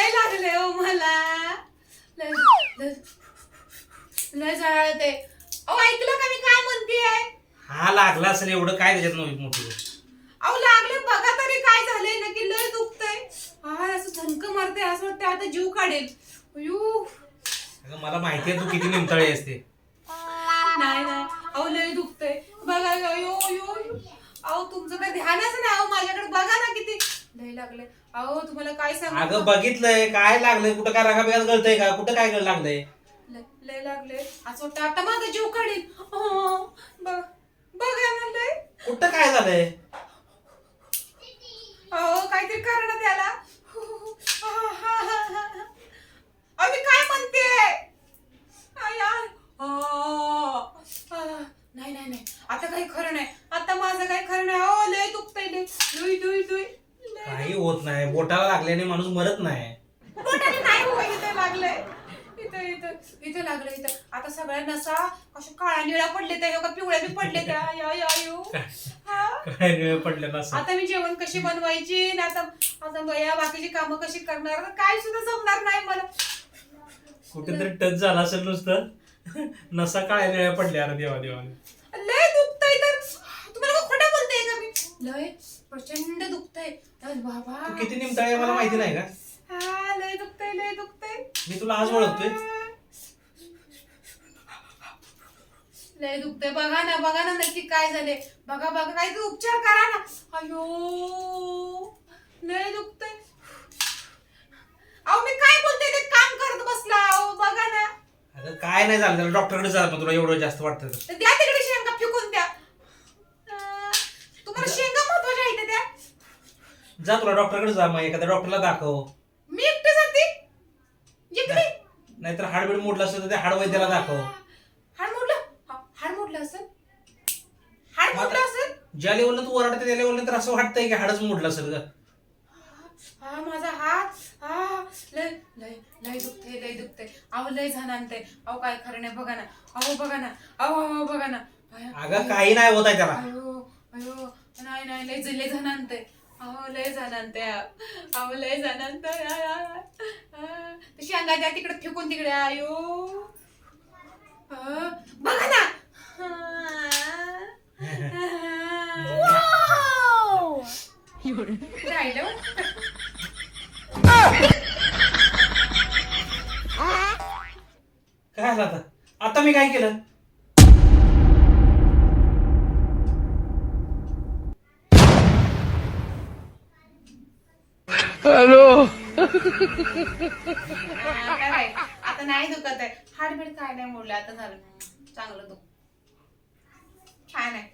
लय लागले हो मला. लय लय जळते अहो ऐकलं का मी काय म्हणतेय? हा लागला असेल एवढं काय त्याच्यात नवी मोठी अहो लागले. बघा तरी काय झालंय. नक्की लय दुखतय. हा असं झंक मारते असं वाटतं आता जीव काढेल. अयो अगं, मला माहितीये आहे तू किती निमताळी असते. नाही नाही. अहो लय दुखतय. बघा अयो अयो अहो तुमचं काय ध्यानच नाही. अहो माझ्याकडे बघा ना लागले अहो तुम्हाला काय अगं सांगू बघितलंय. काय लागलंय? कुठं काय रागा बिगात गळतंय का? कुठं काय गळ लागलंय? लय लय लागले असं वाटतं आता माझा जीव काढेल अहो, बघ बघा ना लय कुठं काय झालंय? अहो काहीतरी करा ना त्याला. मी काय म्हणते. आ, नाही नाही नाही. आता काही खरं नाही. आता माझं काही खरं नाही. अहो लय दुखतंय लय. लुई लुई लुई. काही होत नाही. बोटाला लागल्याने माणूस मरत नाही. नाही हो इथं लागलंय. इथं इथं इथं लागलं इथं. आता सगळ्या नसा कशा काळ्या निळ्या पडले त्या का पिवळ्या बी पडले त्या. या या यो हा. काय वेळ पडलं नसं आता मी जेवण कशी बनवायची ना आता आता बया बाकीची कामं कशी करणार? आता काय सुद्धा जमणार नाही मला. कुठेतरी टच झाला असेल नुसतं. नसा काळ्या निळ्या पडल्या अरे देवा देवाने लय दुखतंय तर. तुम्हाला का खोटं बोलतेय का मी? लय प्रचंड दुखतंय. बाबा तू किती निमताळी मला माहिती नाही का? हा लय दुखतंय लय दुखतंय. मी तुला आज ओळखतोय. लय दुखतंय. बघा ना बघा ना नक्की काय झाले बघा बघा काय ते उपचार करा ना. अयो लय दुखतंय. अहो मी काय बोलते? ते काम करत बसला. अहो बघा ना. अगं काय नाही झालं. त्याला डॉक्टरकडे मग तुला एवढं जास्त वाटतं. तर द्या तिकडे शेंगा फेकून द्या अं, तुम्हाला शेंगा महत्त्वाच्या आहेत त्या जा तुला डॉक्टरकडे जा मग एखाद्या डॉक्टरला दाखव. मी एकटी जाते? जिकडे नाहीतर हाडबीड मोडलं असेल तर त्या हाडवैद्याला दाखव. हाड मोडलं? हा, हाड मोडलं असेल? हाड मोडलं असेल? ज्या लेवलनं तू ओरडते त्या लेवलनं तर असं वाटतंय की हाडच मोडलं असेल ग. हा माझा हात. हा लय लय लय दुखते लय दुखते अहो लय झाण आणते अहो काय खरं नाही बघा ना. अहो बघा ना. अहो अहो बघा ना. अगं काही नाही होत आहे त्याला. अयो अयो. नाही नाही लय लय झाण आणते अहो लय आणते अहो लय झाण आणते आय, आय, आय. ते शेंगा द्या तिकडे फेकून तिकडे आयो. अं, बघा ना. राहिलं काय झालं आता? आता मी काय केलं? हा, काय बाई, आता नाही दुखत आहे. हाडबीड काय नाही मोडलं आता झालं. चांगलं दुख. छान आहे.